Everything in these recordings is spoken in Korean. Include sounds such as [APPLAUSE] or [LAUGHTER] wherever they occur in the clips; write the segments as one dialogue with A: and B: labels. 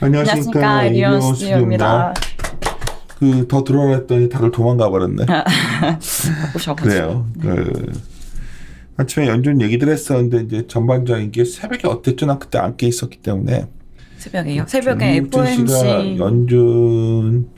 A: 안녕하십니까 이리온 스튜디오입니다.
B: 스튜디오입니다.
A: 그더 했더니 다들 도망가 버렸네. [LAUGHS]
B: 바쁘셔가지고.
A: 그래요. 그 아침에 연준 얘기들 했었는데 이제 전반적인 게 새벽에 어땠죠? 난 그때 안 깨 있었기 때문에
B: 새벽에요. 새벽에
A: 씨가
B: FOMC
A: 연준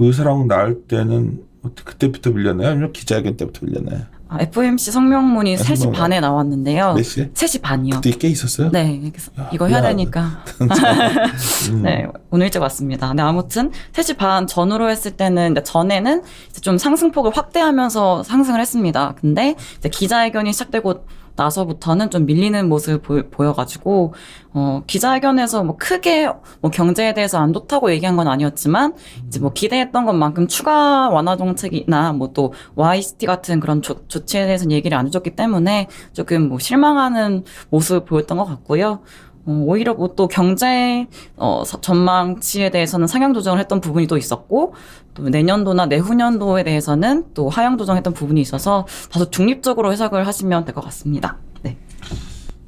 A: 의사랑 나올 때는 그때부터 밀렸나요? 아니면 기자회견 때부터 밀렸나요?
B: 아, FOMC 성명문이
A: 아,
B: 3시
A: 성명문.
B: 반에 나왔는데요.
A: 몇 시에?
B: 3시 반이요.
A: 그때 깨 있었어요?
B: 네, 그래서
A: 야,
B: 이거 해야
A: 야.
B: 되니까. [LAUGHS]
A: 음.
B: 네, 오늘 일찍 왔습니다. 근데 아무튼 3시 반 전후로 했을 때는 이제 전에는 이제 좀 상승폭을 확대하면서 상승을 했습니다. 근데 이제 기자회견이 시작되고 나서부터는 좀 밀리는 모습을 보, 보여가지고 어, 기자회견에서 뭐 크게 뭐 경제에 대해서 안 좋다고 얘기한 건 아니었지만 이제 뭐 기대했던 것만큼 추가 완화 정책이나 뭐 또 YCT 같은 그런 조, 조치에 대해서는 얘기를 안 해줬기 때문에 조금 뭐 실망하는 모습을 보였던 것 같고요. 어, 오히려 뭐 또 경제 어, 사- 전망치에 대해서는 상향 조정을 했던 부분이 또 있었고 또 내년도나 내후년도에 대해서는 또 하향 조정했던 부분이 있어서 다소 중립적으로 해석을 하시면 될 것 같습니다. 네.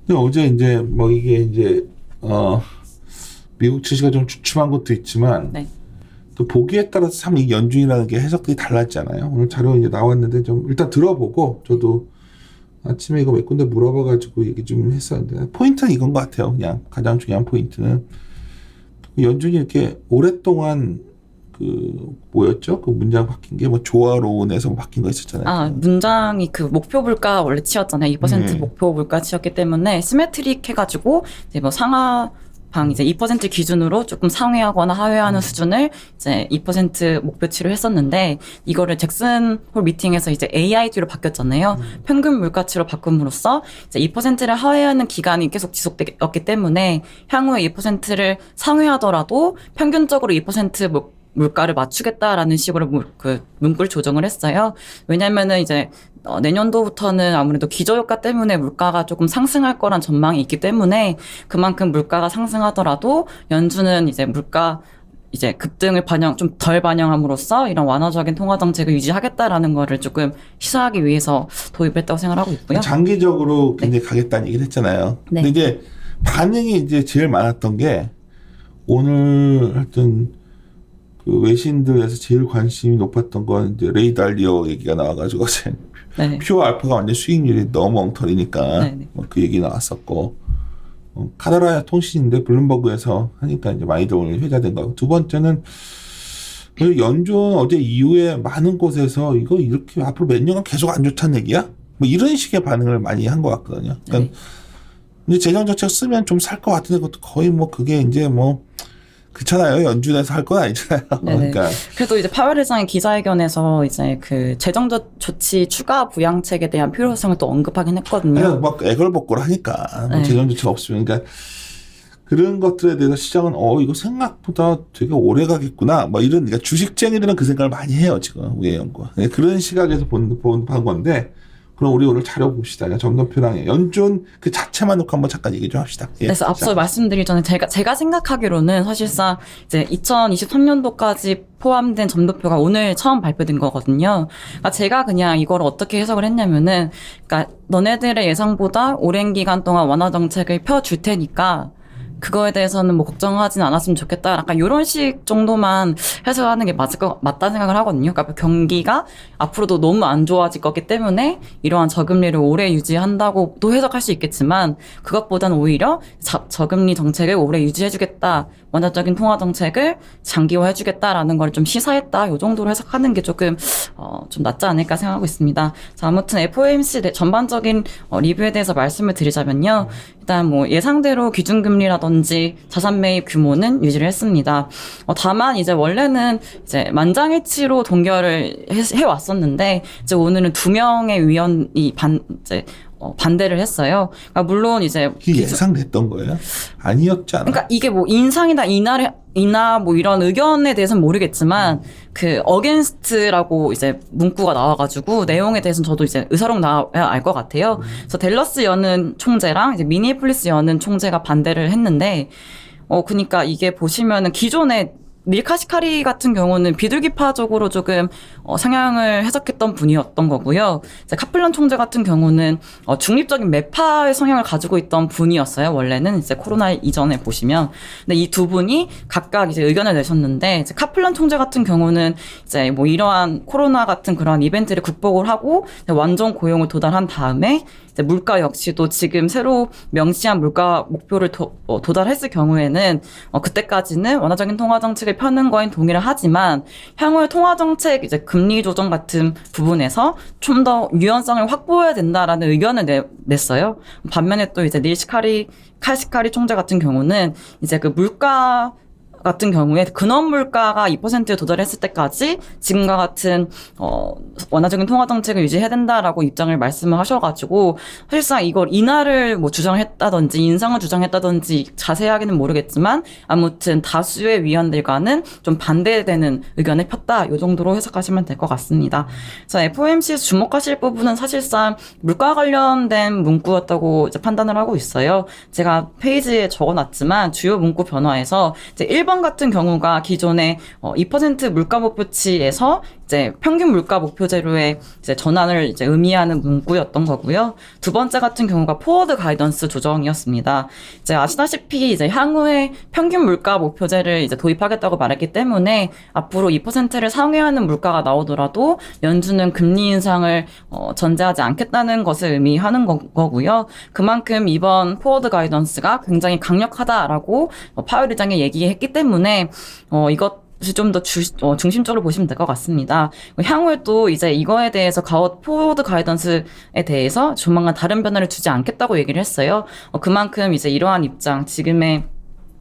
A: 근데 어제 이제 뭐 이게 이제 어 미국 증시가 좀 주춤한 것도 있지만
B: 네.
A: 또 보기에 따라서 참 이 연준이라는 게 해석들이 달랐잖아요. 오늘 자료 이제 나왔는데 좀 일단 들어보고 저도 아침에 이거 몇 군데 물어봐가지고 얘기 좀 했었는데 포인트는 이건 것 같아요. 그냥 가장 중요한 포인트는 연준이 이렇게 오랫동안 그 뭐였죠? 그 문장 바뀐 게 뭐 조화로운에서 뭐 바뀐 거 있었잖아요.
B: 아 문장이 그 목표 물가 원래 치였잖아요. 2%
A: 네.
B: 목표 물가 치였기 때문에 시메트릭 해가지고 이제 뭐 상하 방 이제 2% 기준으로 조금 상회하거나 하회하는 수준을 이제 2% 목표치로 했었는데 이거를 잭슨 홀 미팅에서 이제 AID로 바뀌었잖아요. 평균 물가치로 바꿈으로써 이제 2%를 하회하는 기간이 계속 지속되었기 때문에 향후에 2%를 상회하더라도 평균적으로 2% 물- 물가를 맞추겠다라는 식으로 물- 그 문구를 조정을 했어요. 왜냐면은 이제 어, 내년도부터는 아무래도 기저효과 때문에 물가가 조금 상승할 거란 전망이 있기 때문에 그만큼 물가가 상승하더라도 연준은 이제 물가 이제 급등을 반영 좀 덜 반영함으로써 이런 완화적인 통화 정책을 유지하겠다라는 거를 조금 시사하기 위해서 도입했다고 생각하고 있고요.
A: 장기적으로 굉장히 가겠다는 얘기를 했잖아요.
B: 네.
A: 근데 이제 반응이 이제 제일 많았던 게 오늘 하여튼 그 외신들에서 제일 관심이 높았던 건 이제 레이 달리오 얘기가 나와가지고 [LAUGHS] 어제
B: 네.
A: 퓨어 알파가 완전 수익률이 너무 엉터리니까
B: 네, 네.
A: 뭐그 얘기 나왔었고 어, 카나라 통신인데 블룸버그에서 하니까 이제 많이들 오늘 회자된 거고 두 번째는 그 연준 어제 이후에 많은 곳에서 이거 이렇게 앞으로 몇 년간 계속 안 좋다는 얘기야? 뭐 이런 식의 반응을 많이 한 것 같거든요. 그러니까
B: 네.
A: 이제 재정 정책 쓰면 좀 살 것 같은데 그것도 거의 뭐 그게 이제 뭐 그렇잖아요. 연준에서 할 건 아니잖아요. [LAUGHS]
B: 네네.
A: 그러니까
B: 그래도 이제 파월 회장의 기자회견에서 이제 그 재정 조- 조치 추가 부양책에 대한 필요성을 또 언급하긴 했거든요.
A: 그냥 막 애걸복걸 하니까 뭐
B: 네.
A: 재정 정책 없으면 그러니까 그런 것들에 대해서 시장은 어 이거 생각보다 되게 오래 가겠구나 뭐 이런 그러니까 주식쟁이들은 그 생각을 많이 해요 지금 우리 연구 그런 시각에서 본, 본, 본 건데 그럼 우리 오늘 자료 봅시다 그냥 점도표랑 연준 그 자체만 놓고 한번 잠깐 얘기 좀 합시다 예,
B: 그래서 앞서
A: 자.
B: 말씀드리기 전에 제가 제가 생각하기로는 사실상 이제 2023년도까지 포함된 점도표가 오늘 처음 발표된 거거든요. 그러니까 제가 그냥 이걸 어떻게 해석을 했냐면은 그러니까 너네들의 예상보다 오랜 기간 동안 완화 정책을 펴 줄 테니까 그거에 대해서는 뭐 걱정하진 않았으면 좋겠다. 약간 이런 식 정도만 해석하는 게 맞을 거 맞다 생각을 하거든요. 그러니까 경기가 앞으로도 너무 안 좋아질 거기 때문에 이러한 저금리를 오래 유지한다고도 해석할 수 있겠지만 그것보다는 오히려 자- 저금리 정책을 오래 유지해주겠다. 원화적인 통화 정책을 장기화해 주겠다라는 걸 좀 시사했다. 이 정도로 해석하는 게 조금 어, 좀 낫지 않을까 생각하고 있습니다. 자, 아무튼 FOMC 대- 전반적인 어, 리뷰에 대해서 말씀을 드리자면요. 일단 뭐 예상대로 기준금리라든지 자산 매입 규모는 유지를 했습니다. 어, 다만 이제 원래는 이제 만장일치로 동결을 해, 해왔었는데 이제 오늘은 두 명의 위원이 반 이제 어, 반대를 했어요. 그러니까 물론 이제
A: 이게 예상됐던 거예요? 아니었지 않아?
B: 그러니까 이게 뭐 인상이다 이나 이나 뭐 이런 의견에 대해서는 모르겠지만 그 어겐스트라고 이제 문구가 나와가지고 내용에 대해서는 저도 이제 의사록 나와야 알 것 같아요. 그래서 델러스 여는 총재랑 이제 미니애폴리스 여는 총재가 반대를 했는데 어 그러니까 이게 보시면은 기존에 밀카시카리 같은 경우는 비둘기파적으로 조금 어, 상향을 해석했던 분이었던 거고요. 이제 카플란 총재 같은 경우는 어, 중립적인 매파의 성향을 가지고 있던 분이었어요. 원래는 이제 코로나 이전에 보시면, 근데 이 두 분이 각각 이제 의견을 내셨는데 이제 카플란 총재 같은 경우는 이제 뭐 이러한 코로나 같은 그런 이벤트를 극복을 하고 완전 고용을 도달한 다음에 물가 역시도 지금 새로 명시한 물가 목표를 도, 어, 도달했을 경우에는 어, 그때까지는 완화적인 통화 정책을 펴는 거엔 동의를 하지만 향후의 통화 정책 이제 금리 조정 같은 부분에서 좀 더 유연성을 확보해야 된다라는 의견을 내, 냈어요. 반면에 또 이제 닐시카리 카시카리 총재 같은 경우는 이제 그 물가 같은 경우에 근원 물가가 2%에 도달했을 때까지 지금과 같은 어 완화적인 통화 정책을 유지해야 된다라고 입장을 말씀을 하셔가지고 사실상 이걸 인하를 뭐 주장했다든지 인상을 주장했다든지 자세하게는 모르겠지만 아무튼 다수의 위원들과는 좀 반대되는 의견을 폈다 이 정도로 해석하시면 될 것 같습니다. 자 FOMC에서 주목하실 부분은 사실상 물가 관련된 문구였다고 이제 판단을 하고 있어요. 제가 페이지에 적어놨지만 주요 문구 변화에서 이제 1번 같은 경우가 기존의 어, 2% 물가 목표치에서 이제 평균 물가 목표제로의 이제 전환을 이제 의미하는 문구였던 거고요. 두 번째 같은 경우가 포워드 가이던스 조정이었습니다. 이제 아시다시피 이제 향후에 평균 물가 목표제를 이제 도입하겠다고 말했기 때문에 앞으로 2%를 상회하는 물가가 나오더라도 연준은 금리 인상을 어, 전제하지 않겠다는 것을 의미하는 거, 거고요. 그만큼 이번 포워드 가이던스가 굉장히 강력하다라고 어, 파월 의장이 얘기했기 때문에 어, 이것 좀더 어, 중심적으로 보시면 될 것 같습니다. 향후에 또 이제 이거에 대해서 가워 포워드 가이던스에 대해서 조만간 다른 변화를 주지 않겠다고 얘기를 했어요. 어, 그만큼 이제 이러한 입장, 지금의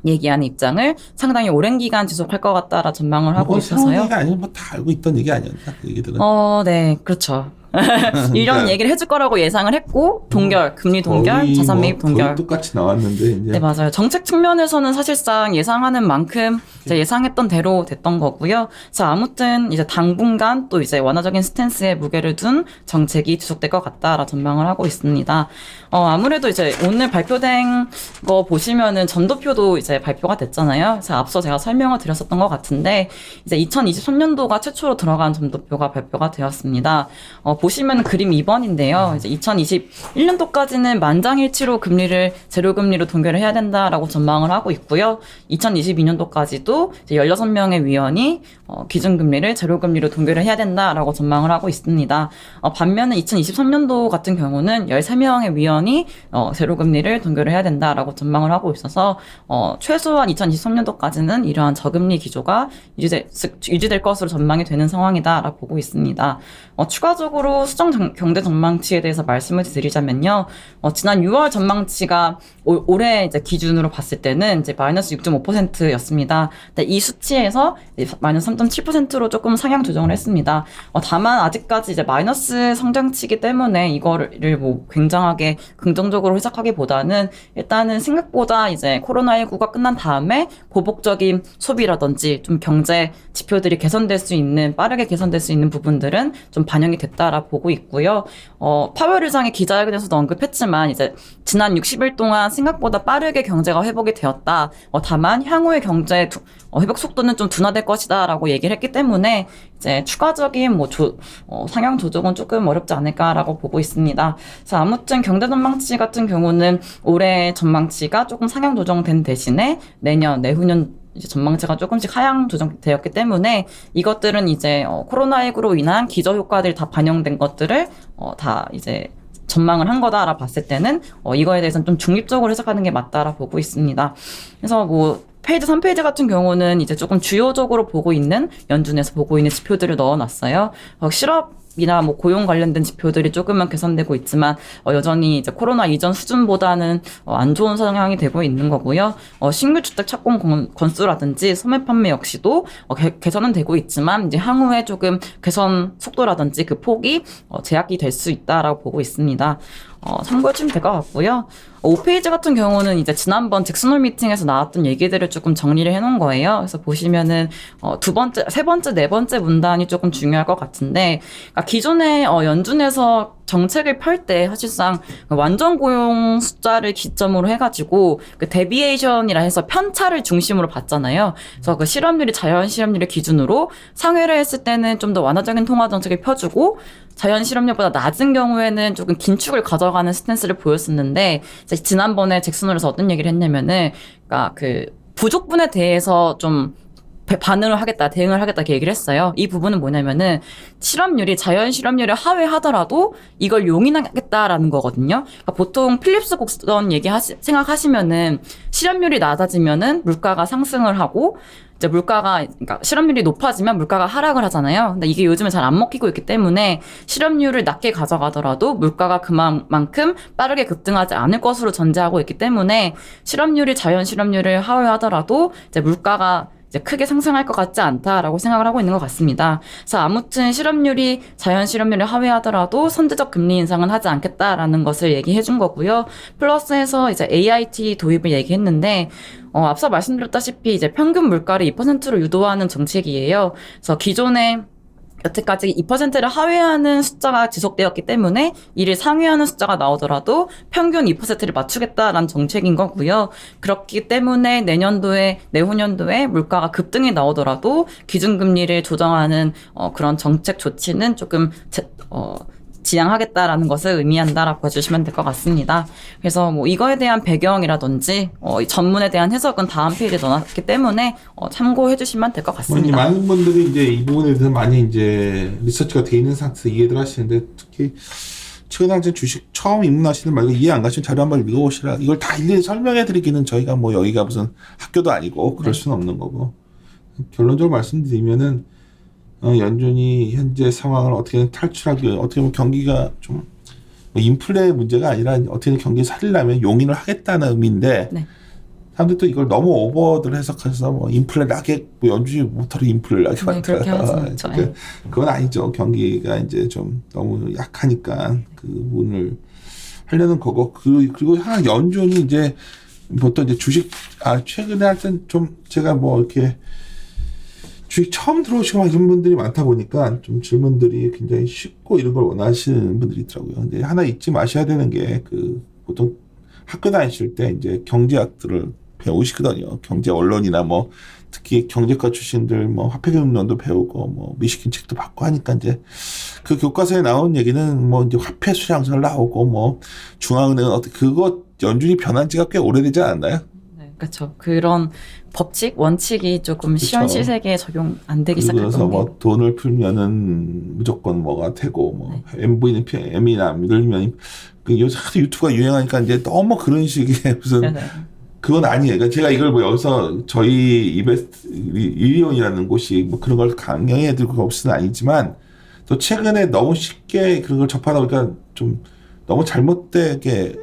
B: 얘기하는 입장을 상당히 오랜 기간 지속할 것 같다라 전망을 하고
A: 새로운
B: 있어서요.
A: 아니면 뭐 다 알고 있던 얘기 아니었나 그 얘기들은
B: 어, 네, 그렇죠. [LAUGHS] 이런
A: 그러니까
B: 얘기를 해줄 거라고 예상을 했고 동결, 금리 동결,
A: 거의
B: 자산
A: 뭐
B: 매입
A: 거의
B: 동결.
A: 똑같이 나왔는데 이제
B: 네, 맞아요. 정책 측면에서는 사실상 예상하는 만큼 이제 예상했던 대로 됐던 거고요. 그래서 아무튼 이제 당분간 또 이제 완화적인 스탠스에 무게를 둔 정책이 지속될 것 같다라 전망을 하고 있습니다. 어, 아무래도 이제 오늘 발표된 거 보시면은 전도표도 이제 발표가 됐잖아요. 그래서 앞서 제가 설명을 드렸었던 것 같은데 이제 2023년도가 최초로 들어간 전도표가 발표가 되었습니다. 어, 보시면 그림 2번인데요. 이제 2021년도까지는 만장일치로 금리를 제로금리로 동결을 해야 된다라고 전망을 하고 있고요. 2022년도까지도 이제 16명의 위원이 어, 기준금리를 제로금리로 동결을 해야 된다라고 전망을 하고 있습니다. 어, 반면에 2023년도 같은 경우는 13명의 위원이 어, 제로금리를 동결을 해야 된다라고 전망을 하고 있어서 어, 최소한 2023년도까지는 이러한 저금리 기조가 유지될, 유지될 것으로 전망이 되는 상황이다라고 보고 있습니다. 어, 추가적으로 수정 정- 경제 전망치에 대해서 말씀을 드리자면요. 어, 지난 6월 전망치가 올, 올해 이제 기준으로 봤을 때는 이제 마이너스 6.5%였습니다. 근데 이 수치에서 마이너스 3.7%로 조금 상향 조정을 했습니다. 어, 다만 아직까지 이제 마이너스 성장치기 때문에 이거를 뭐 굉장하게 긍정적으로 해석하기보다는 일단은 생각보다 이제 코로나19가 끝난 다음에 보복적인 소비라든지 좀 경제 지표들이 개선될 수 있는 빠르게 개선될 수 있는 부분들은 좀 반영이 됐다라 보고 있고요. 어, 파월 의장이 기자회견에서도 언급했지만 이제 지난 60일 동안 생각보다 빠르게 경제가 회복이 되었다. 어, 다만 향후의 경제 두- 어, 회복 속도는 좀 둔화될 것이다라고 얘기를 했기 때문에 이제 추가적인 뭐 조, 어, 상향 조정은 조금 어렵지 않을까라고 보고 있습니다. 그래서 아무튼 경제 전망치 같은 경우는 올해 전망치가 조금 상향 조정된 대신에 내년 내후년 이제 전망치가 조금씩 하향 조정되었기 때문에 이것들은 이제 어, 코로나19로 인한 기저 효과들이 다 반영된 것들을 어, 다 이제 전망을 한 거다라 봤을 때는 어, 이거에 대해서는 좀 중립적으로 해석하는 게 맞다라 보고 있습니다. 그래서 뭐 페이지 3페이지 같은 경우는 이제 조금 주요적으로 보고 있는 연준에서 보고 있는 지표들을 넣어놨어요. 어, 실업 이나 뭐 고용 관련된 지표들이 조금은 개선되고 있지만 어, 여전히 이제 코로나 이전 수준보다는 어, 안 좋은 성향이 되고 있는 거고요. 어, 신규 주택 착공 건- 건수라든지 소매 판매 역시도 어, 개, 개선은 되고 있지만 이제 향후에 조금 개선 속도라든지 그 폭이 어, 제약이 될 수 있다라고 보고 있습니다. 어, 참고해 주시면 될 것 같고요. 5페이지 같은 경우는 이제 지난번 잭슨홀 미팅에서 나왔던 얘기들을 조금 정리를 해놓은 거예요. 그래서 보시면은 어, 두 번째, 세 번째, 네 번째 문단이 조금 중요할 것 같은데 그러니까 기존에 어, 연준에서 정책을 펼 때 사실상 완전 고용 숫자를 기점으로 해가지고 그 데비에이션이라 해서 편차를 중심으로 봤잖아요. 그래서 그 실업률이 자연 실업률을 기준으로 상회를 했을 때는 좀 더 완화적인 통화 정책을 펴주고 자연 실업률보다 낮은 경우에는 조금 긴축을 가져가는 스탠스를 보였었는데 지난번에 잭슨홀에서 어떤 얘기를 했냐면은 그러니까 그 부족분에 대해서 좀 배- 반응을 하겠다, 대응을 하겠다 이렇게 얘기를 했어요. 이 부분은 뭐냐면은 실업률이 자연 실업률을 하회하더라도 이걸 용인하겠다라는 거거든요. 그러니까 보통 필립스 곡선 얘기 하시, 생각하시면은 실업률이 낮아지면은 물가가 상승을 하고 이제 물가가 그러니까 실업률이 높아지면 물가가 하락을 하잖아요. 근데 이게 요즘에 잘안 먹히고 있기 때문에 실업률을 낮게 가져가더라도 물가가 그만큼 빠르게 급등하지 않을 것으로 전제하고 있기 때문에 실업률이 자연 실업률을 하회하더라도 이제 물가가 이제 크게 상승할 것 같지 않다라고 생각을 하고 있는 것 같습니다. 그래서 아무튼 실업률이 자연 실업률을 하회하더라도 선제적 금리 인상은 하지 않겠다라는 것을 얘기해 준 거고요. 플러스해서 이제 AIT 도입을 얘기했는데 어, 앞서 말씀드렸다시피 이제 평균 물가를 2%로 유도하는 정책이에요. 그래서 기존에 여태까지 2%를 하회하는 숫자가 지속되었기 때문에 이를 상회하는 숫자가 나오더라도 평균 2%를 맞추겠다라는 정책인 거고요. 그렇기 때문에 내년도에 내후년도에 물가가 급등이 나오더라도 기준금리를 조정하는 어, 그런 정책 조치는 조금 제, 어, 지양하겠다라는 것을 의미한다라고 해주시면 될 것 같습니다. 그래서 뭐 이거에 대한 배경이라든지 어, 이 전문에 대한 해석은 다음 페이지에 넣어놨기 때문에 어, 참고해 주시면
A: 될것뭐
B: 같습니다.
A: 많은 분들이 이제 이 부분에 대해서 많이 이제 리서치가 돼 있는 상태에서 이해들 하시는데 특히 최근에 한참 주식 처음 입문하시는 말고 이해 안 가시는 자료 한번 읽어보시라. 이걸 다 일일이 설명해 드리기는 저희가 뭐 여기가 무슨 학교도 아니고 그럴
B: 네.
A: 수는 없는 거고 결론적으로 말씀드리면은 어, 연준이 현재 상황을 어떻게 탈출하기 위해 어떻게 보면 경기가 좀뭐 인플레 문제가 아니라 어떻게 경기 살리려면 용인을 하겠다는 의미인데
B: 네.
A: 사람들이 또 이걸 너무 오버들 해석해서 뭐 인플레 나게 뭐 연준이 못하러 인플레 나게
B: 네, 하진 [LAUGHS] 않죠.
A: 그러니까 그건 아니죠 경기가 이제 좀 너무 약하니까 그 부분을 하려는 거고 그 그리고 하나 연준이 이제 보통 이제 주식 아 최근에 하여튼 좀 제가 뭐 이렇게 주식 처음 들어오시고 막 이런 분들이 많다 보니까 좀 질문들이 굉장히 쉽고 이런 걸 원하시는 분들이 있더라고요. 근데 하나 잊지 마셔야 되는 게 그 보통 학교 다니실 때 이제 경제학들을 배우시거든요. 경제 언론이나 뭐 특히 경제과 출신들 뭐 화폐금융론도 배우고 뭐 미시킨 책도 받고 하니까 이제 그 교과서에 나온 얘기는 뭐 이제 화폐 수량설 나오고 뭐 중앙은행은 어떻게 그거 연준이 변한 지가 꽤 오래되지 않았나요?
B: 네, 그렇죠. 그런 법칙, 원칙이 조금
A: 그쵸.
B: 시현 시세계에 적용 안 되기
A: 그래서
B: 시작했던
A: 게뭐 돈을 풀면은 무조건 뭐가 되고 뭐 MV는 피- M이나 늘리면 그 요새 하도 유튜브가 유행하니까 이제 너무 그런 식의 [LAUGHS] 무슨
B: 네네.
A: 그건 아니에요. 그러니까 제가 이걸 뭐 여기서 저희 이베스트 일리온이라는 곳이 뭐 그런 걸 드릴 거 없으는 아니지만 또 최근에 너무 쉽게 그런 걸 접하다 보니까 좀 너무 잘못되게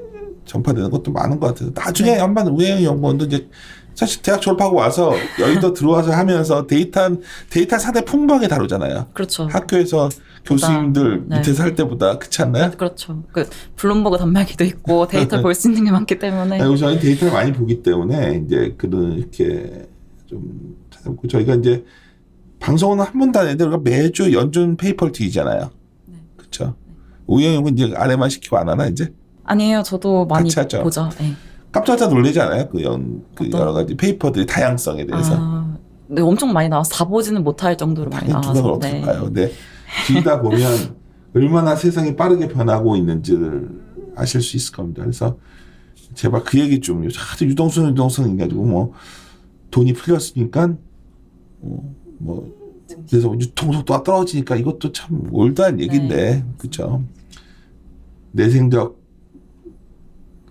A: 전파되는 것도 많은 것 같아요. 나중에
B: 네.
A: 한번 우행 연구원도 이제 사실 대학 졸업하고 와서 여의도 들어와서 하면서 데이터 데이터 상당히 풍부하게 다루잖아요.
B: 그렇죠.
A: 학교에서 교수님들
B: 네.
A: 밑에서 할 때보다 그렇지 않나요?
B: 그렇죠. 그 블룸버그 단말기도 있고 [LAUGHS] 데이터 볼 수 있는 게 많기 때문에
A: 그리고 저희 데이터를 많이 보기 때문에 이제 그런 이렇게 좀 찾아보고 저희가 이제 방송은 한 번도 안 했는데 우리가 매주 연준 페이퍼를 드리잖아요.
B: 네.
A: 그렇죠. 우영은 이제 아래만 시키고 안 하나 이제
B: 아니에요. 저도 많이
A: 같이 하죠.
B: 보죠. 네.
A: 깜짝깜짝 놀라지 않아요? 그, 연, 그
B: 어떤?
A: 여러 가지 페이퍼들의 다양성에 대해서
B: 아, 네, 엄청 많이 나와서 다 보지는 못할 정도로 많이
A: 당연히 두각을
B: 나와서 네.
A: 봐요? 근데 뒤다 보면 얼마나 세상이 빠르게 변하고 있는지를 아실 수 있을 겁니다. 그래서 제발 그 얘기 좀 하도 유동성 유동성 해가지고 뭐 돈이 풀렸으니까 어, 뭐 그래서 유통 속도가 떨어지니까 이것도 참 올드한 얘기인데
B: 네.
A: 그렇죠. 내생적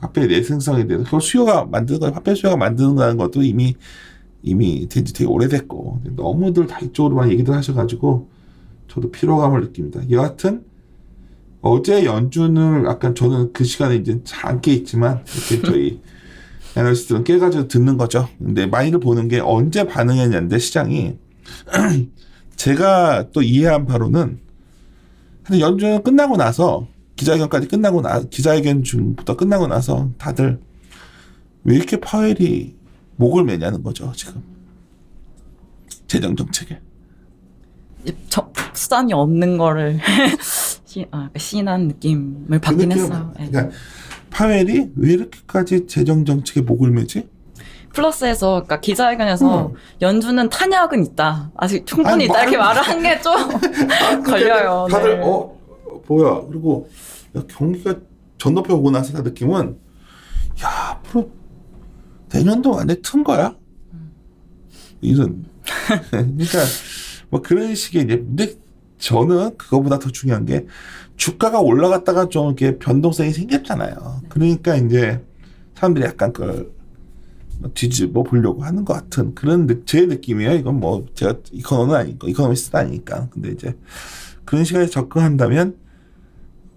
A: 화폐 내생성에 대해서 그걸 수요가 만드는 거 화폐 수요가 만드는 것도 이미 이미 된지 되게 오래됐고 너무들 다 이쪽으로만 얘기들 하셔가지고 저도 피로감을 느낍니다. 여하튼 어제 연준을 약간 저는 그 시간에 이제 잘깨 있지만 이렇게 저희 [LAUGHS] 애널리스트는 깨가지고 듣는 거죠. 근데 많이들 보는 게 언제 반응했냐인데 시장이 [CLEARS THROAT] 제가 또 이해한 바로는 근데 연준 끝나고 나서 기자회견까지 끝나고 나 기자회견 중부터 끝나고 나서 다들 왜 이렇게 파웰이 목을 매냐는 거죠 지금 재정 정책에.
B: 저, 수단이 없는 거를 [LAUGHS] 시, 아, 시인한 느낌을
A: 그
B: 받긴
A: 느낌을
B: 했어요.
A: 받-
B: 예.
A: 그러니까 파웰이 왜 이렇게까지 재정 정책에 목을 매지?
B: 플러스에서 그러니까 기자회견에서
A: 음.
B: 연준은 탄약은 있다. 아직 충분히
A: 아니,
B: 있다 이렇게
A: 말-
B: 말을 한 게 좀 [LAUGHS] 걸려요.
A: 다들
B: 네.
A: 어 뭐야 그리고 야, 경기가 전높여 오고 나서 다 느낌은 야 앞으로 내년도 완전 튼 거야? 이런. [LAUGHS] 그러니까 뭐 그런 식의 이제 근데 저는 그거보다 더 중요한 게 주가가 올라갔다가 좀 이렇게 변동성이 생겼잖아요. 그러니까 이제 사람들이 약간 그걸 뒤집어 보려고 하는 것 같은 그런 느- 제 느낌이에요. 이건 뭐 제가 이코노는 아니고 이코노미스트 아니니까. 근데 이제 그런 시간에 접근한다면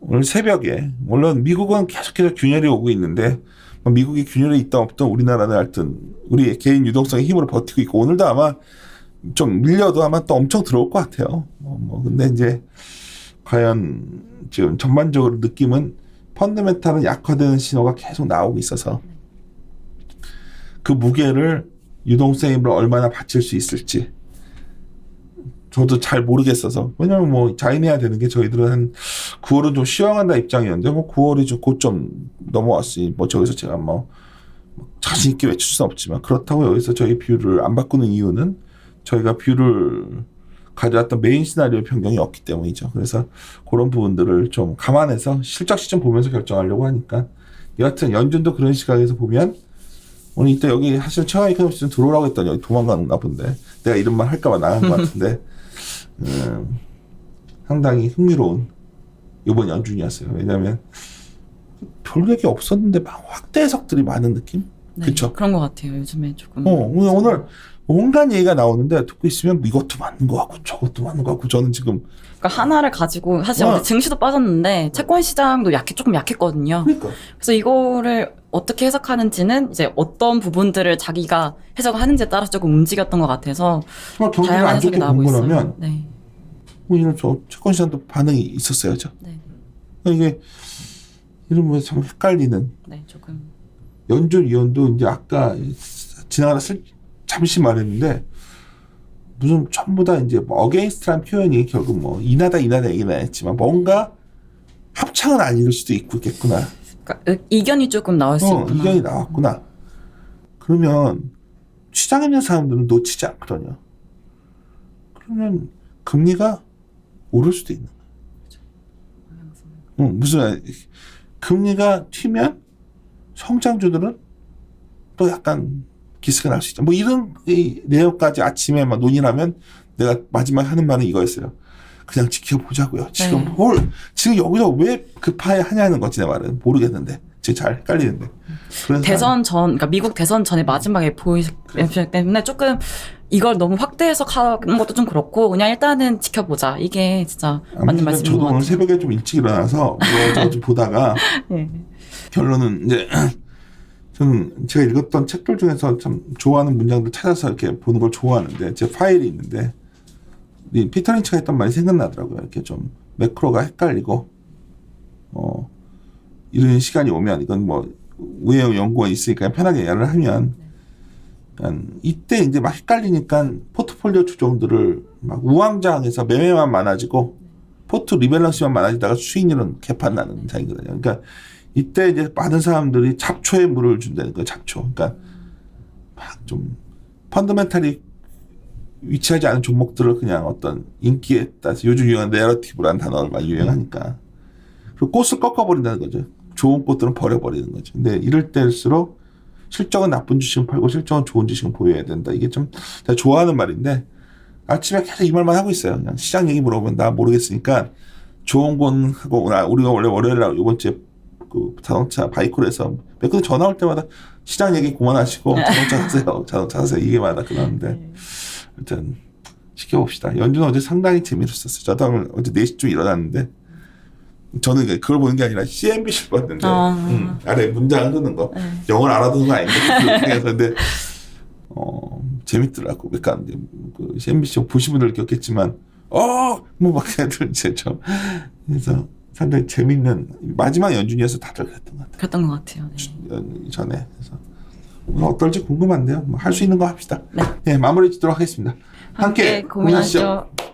A: 오늘 새벽에 물론 미국은 계속해서 균열이 오고 있는데 뭐 미국이 균열이 있다 없다 우리나라는 하여튼 우리 개인 유동성의 힘으로 버티고 있고 오늘도 아마 좀 밀려도 아마 또 엄청 들어올 것 같아요. 뭐, 뭐 근데 이제 과연 지금 전반적으로 느낌은 펀드멘탈은 약화되는 신호가 계속 나오고 있어서 그 무게를 유동성을 얼마나 받칠 수 있을지 저도 잘 모르겠어서 왜냐면 뭐 자인해야 되는 게 저희들은 한 9월은 좀 쉬어간다 입장이었는데 뭐 9월이 좀 고점 넘어왔으니 뭐 저기서 제가 뭐 자신 있게 외칠 수는 없지만 그렇다고 여기서 저희 뷰를 안 바꾸는 이유는 저희가 뷰를 가져왔던 메인 시나리오 변경이 없기 때문이죠. 그래서 그런 부분들을 좀 감안해서 실적 시점 보면서 결정하려고 하니까 여하튼 연준도 그런 시각에서 보면 오늘 이때 여기 사실 최강 이코노미스트 들어오라고 했더니 여기 도망가나 본데 내가 이런 말 할까봐 나간 것 같은데 음, 상당히 흥미로운 이번 연준이었어요. 왜냐하면 별 얘기 없었는데 막 확대 해석들이 많은 느낌?
B: 네,
A: 그쵸.
B: 그런 것 같아요. 요즘에 조금.
A: 어, 오늘, 오늘 온갖 얘기가 나오는데 듣고 있으면 이것도 맞는 것 같고 저것도 맞는 것 같고 저는 지금
B: 그러니까 하나를 가지고 사실
A: 어.
B: 증시도 빠졌는데 채권 시장도 약해 조금 약했거든요.
A: 그러니까
B: 그래서 이거를 어떻게 해석하는지는 이제 어떤 부분들을 자기가 해석을 하는지에 따라서 조금 움직였던 것 같아서
A: 정말 경기가
B: 다양한
A: 안
B: 해석이 나오고 있어요. 네.
A: 오히려 저 채권 시장도 반응이 있었어야죠.
B: 네.
A: 이게 이러면 참 헷갈리는
B: 네, 조금.
A: 연준 위원도 이제 아까 지나가다 슬, 잠시 말했는데 무슨 전부 다 이제 뭐 어게인스트란 표현이 결국 뭐 인하다 인하다 얘기는 안 했지만 뭔가 합창은 아닐 수도 있겠구나.
B: 그러니까 의- 이견이 조금 나올 수
A: 어,
B: 있구나.
A: 이견이 나왔구나. 그러면 시장에 있는 사람들은 놓치지 않거든요. 그러면 금리가 오를 수도 있는 거예요. 어, 무슨 금리가 튀면 성장주들은 또 약간 기스가 날 수 있죠. 뭐 이런 이 내용까지 아침에 막 논의하면 내가 마지막 하는 말은 이거였어요. 그냥 지켜보자고요. 지금
B: 네.
A: 뭘 지금 여기서 왜 급하게 하냐는 거지 내 말은 모르겠는데 지금 잘 헷갈리는데.
B: 대선 전, 그러니까 미국 대선 전에 마지막에 보이기 때문에 조금 이걸 너무 확대 해석하는 것도 좀 그렇고 그냥 일단은 지켜보자. 이게 진짜 맞는 말씀인
A: 저도
B: 것
A: 오늘. 새벽에 좀 일찍 일어나서 [LAUGHS] 이거 좀 보다가
B: 네.
A: 결론은 이제 [CLEARS THROAT] 저는 제가 읽었던 책들 중에서 참 좋아하는 문장들 찾아서 이렇게 보는 걸 좋아하는데 제 파일이 있는데 이 피터 린치가 했던 말이 생각나더라고요. 이렇게 좀 매크로가 헷갈리고 어 이런 시간이 오면 이건 뭐 우영 연구원이 있으니까 편하게 얘기를 하면 이때 이제 막 헷갈리니까 포트폴리오 조정들을 막 우왕좌왕해서 매매만 많아지고 포트 리밸런스만 많아지다가 수익률은 개판 나는 장이거든요. 그러니까 이때 이제 많은 사람들이 잡초에 물을 준다는 거예요. 잡초. 그러니까 막 좀 펀더멘탈이 위치하지 않은 종목들을 그냥 어떤 인기에 따라서 요즘 유행하는 내러티브라는 단어를 많이 유행하니까 그리고 꽃을 꺾어버린다는 거죠. 좋은 꽃들은 버려버리는 거죠. 근데 이럴 때일수록 실적은 나쁜 주식은 팔고 실적은 좋은 주식은 보여야 된다. 이게 좀 제가 좋아하는 말인데 아침에 계속 이 말만 하고 있어요. 그냥 시장 얘기 물어보면 나 모르겠으니까 좋은 건 하고 나 우리가 원래 월요일 날 이번 주에 그 자동차 바이콜에서 몇 군데 전화 올 때마다 시장 얘기 그만하시고 자동차 사세요. 자동차 사세요. 이게 많아 그러는데 일단 지켜봅시다. 연준 어제 상당히 재미있었어요. 저도 어제 4시쯤 일어났는데 저는 그걸 보는 게 아니라 CNBC를 봤는데
B: 아.
A: 음, 아래 문장 끄는 거
B: 네.
A: 영어를 알아듣는 거 아닌가 근데 어 재밌더라고. 그러니까 그 CNBC 보신 분들 기억했지만 어 뭐막 애들 이제 좀 그래서 상당히 재밌는 마지막 연준이어서 다들 그랬던 것 같아요.
B: 그랬던 것 같아요. 네.
A: 연- 전에 그래서 어떨지 궁금한데요. 뭐 할수 있는 거 합시다.
B: 네.
A: 네 마무리 짓도록 하겠습니다. 함께,
B: 함께 고민하시죠.
A: 고민하시죠.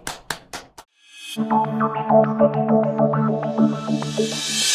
A: 씨.